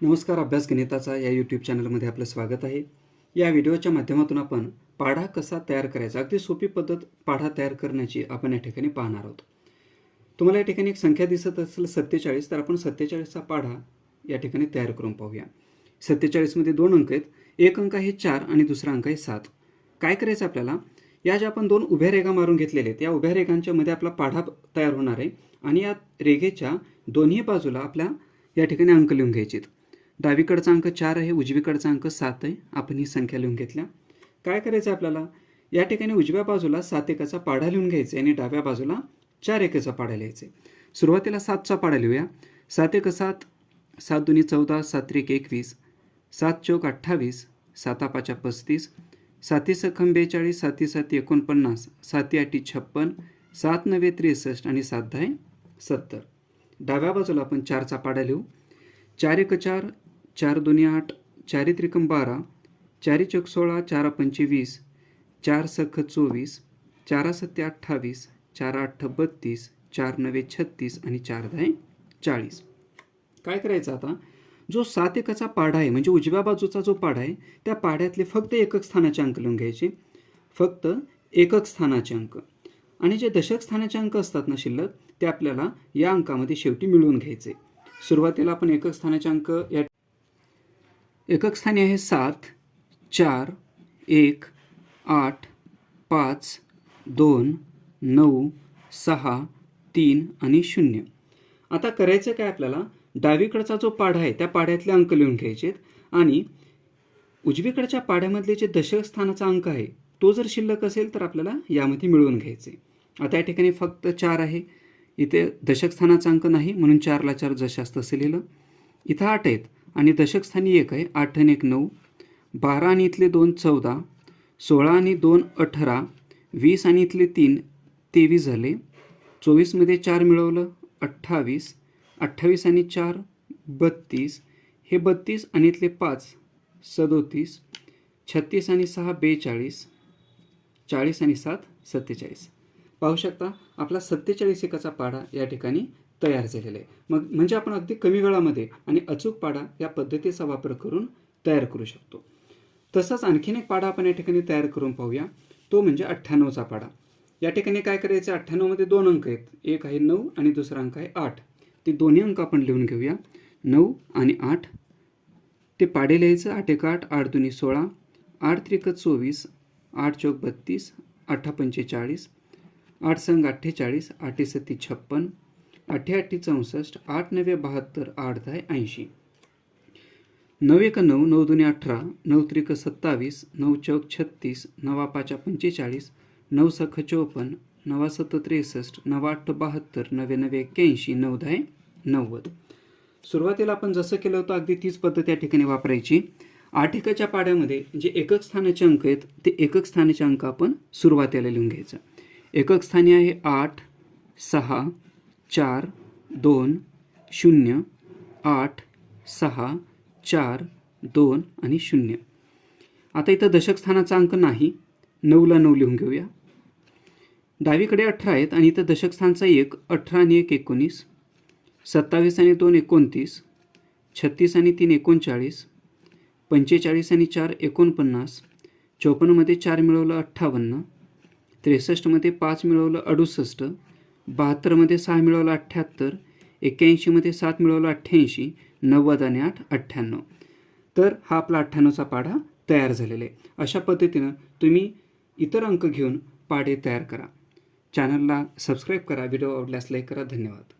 नमस्कार अभ्यास गणिताचा या यूट्यूब चॅनलमध्ये आपलं स्वागत आहे. या व्हिडिओच्या माध्यमातून आपण पाढा कसा तयार करायचा अगदी सोपी पद्धत पाढा तयार करण्याची आपण या ठिकाणी पाहणार आहोत. तुम्हाला या ठिकाणी एक संख्या दिसत असेल सत्तेचाळीस तर आपण सत्तेचाळीसचा पाढा या ठिकाणी तयार करून पाहूया. सत्तेचाळीसमध्ये दोन अंक आहेत एक अंक आहे चार आणि दुसरा अंक आहे सात. काय करायचं आपल्याला? या ज्या आपण दोन उभ्या रेगा मारून घेतलेल्या आहेत या उभ्या रेगांच्या मध्ये आपला पाढा तयार होणार आहे आणि या रेघेच्या दोन्ही बाजूला आपल्या या ठिकाणी अंक लिहून घ्यायचे आहेत. डावीकडचा अंक चार आहे उजवीकडचा अंक सात आहे. आपण ही संख्या लिहून घेतल्या. काय करायचं आहे आपल्याला? या ठिकाणी उजव्या बाजूला सात एकाचा पाढा लिहून घ्यायचा आहे आणि डाव्या बाजूला चार एकाचा पाढा लिहायचा आहे. सुरुवातीला सातचा पाढा लिहूया. सात एक सात सात दोन्ही चौदा सात एक एकवीस सात चौक अठ्ठावीस साता पाचा पस्तीस साती सखम बेचाळीस साती साती एकोणपन्नास साती आठी छप्पन सात नव्हे त्रेसष्ट आणि सात दहा सत्तर. डाव्या बाजूला आपण चारचा पाडा लिहू. चार एक चार चार दोन्ही आठ चारी त्रिकम बारा चारी चक सोळा चारा पंचवीस चार सख चोवीस चारा सत्ते अठ्ठावीस चार आठ बत्तीस चार नवे छत्तीस आणि चार दहा चाळीस. काय करायचं आता? जो सात एकाचा पाढा आहे म्हणजे उजव्या बाजूचा जो पाढा आहे त्या पाढ्यातले फक्त एकक स्थानाचे अंक लिहून घ्यायचे. फक्त एकक स्थानाचे अंक. आणि जे दशक स्थानाचे अंक असतात ना शिल्लक ते आपल्याला या अंकामध्ये शेवटी मिळवून घ्यायचे. सुरुवातीला आपण एकक स्थानाचे अंक या एकक स्थानी आहे सात चार एक आठ पाच दोन नऊ सहा तीन आणि शून्य. आता करायचं काय आपल्याला? डावीकडचा जो पाढा आहे त्या पाढ्यातले अंक लिहून घ्यायचे आणि उजवीकडच्या पाढ्यामधले जे दशक स्थानाचा अंक आहे तो जर शिल्लक असेल तर आपल्याला यामध्ये मिळवून घ्यायचे. आता या ठिकाणी फक्त चार आहे. इथे दशक स्थानाचा अंक नाही म्हणून चारला चार जशास्त असं लिहिलं. इथं आठ आहेत. आणि दशकस्थानी एक आहे आठ आणि एक नऊ. बारा आणि इथले दोन चौदा. सोळा आणि दोन अठरा. वीस आणि इथले तीन तेवीस झाले. चोवीसमध्ये चार मिळवलं अठ्ठावीस. अठ्ठावीस आणि चार बत्तीस. हे बत्तीस आणि इथले पाच सदोतीस. छत्तीस आणि सहा बेचाळीस. चाळीस आणि सात सत्तेचाळीस. पाहू शकता आपला सत्तेचाळीस एकाचा पाढा या ठिकाणी तयार झालेला आहे. मग म्हणजे आपण अगदी कमी वेळामध्ये आणि अचूक पाडा या पद्धतीचा वापर करून तयार करू शकतो. तसाच आणखीन एक पाढा आपण या ठिकाणी तयार करून पाहूया. तो म्हणजे अठ्ठ्याण्णवचा पाडा. या ठिकाणी काय करायचं? अठ्ठ्याण्णवमध्ये दोन अंक आहेत. एक आहे नऊ आणि दुसरा अंक आहे आठ. ते दोन्ही अंक आपण लिहून घेऊया. नऊ आणि आठ. ते पाडे लिहायचं. आठ एक आठ आठ दोन्ही सोळा. आठ त्रिक चोवीस आठ चौक बत्तीस आठा पंचेचाळीस आठ संघ अठ्ठेचाळीस आठे सत्ती छप्पन अठ्ठे चौसष्ट आठ नव्हे बहात्तर आठ दहा ऐंशी. नऊ एक नऊ नऊ दोन्ही अठरा नऊ त्रिक सत्तावीस नऊ चौक छत्तीस नवा पाचा पंचेचाळीस नऊ सख चौपन्न नवा सत्त त्रेसष्ट नवा अठ्ठ बहात्तर नवे नवे एक्क्याऐंशी नऊ दहा नव्वद. सुरुवातीला आपण जसं केलं होतं अगदी तीच पद्धत या ठिकाणी वापरायची. आठ एकाच्या पाड्यामध्ये जे एकक स्थानाचे अंक आहेत ते एकक स्थानाचे अंक आपण सुरुवातीला लिहून घ्यायचं. एकक स्थानी आहे आठ सहा चार दोन शून्य आठ सहा चार दोन आणि शून्य. आता इथं दशकस्थानाचा अंक नाही. नऊला नऊ लिहून घेऊया. डावीकडे अठरा आहेत आणि इथं दशकस्थानचा एक अठरा आणि एक एकोणीस सत्तावीस आणि दोन एकोणतीस छत्तीस आणि तीन एकोणचाळीस पंचेचाळीस आणि चार एकोणपन्नास चोपन्नमध्ये चार मिळवलं अठ्ठावन्न त्रेसष्टमध्ये पाच मिळवलं अडुसष्ट बहात्तरमध्ये सहा मिळवलं अठ्ठ्याहत्तर एक्क्याऐंशीमध्ये सात मिळवलं अठ्ठ्याऐंशी नव्वद आणि आठ अठ्ठ्याण्णव. तर हा आपला अठ्ठ्याण्णवचा पाढा तयार झालेला आहे. अशा पद्धतीनं तुम्ही इतर अंक घेऊन पाढे तयार करा. चॅनलला सबस्क्राईब करा व्हिडिओ आवडल्यास लाईक करा. धन्यवाद.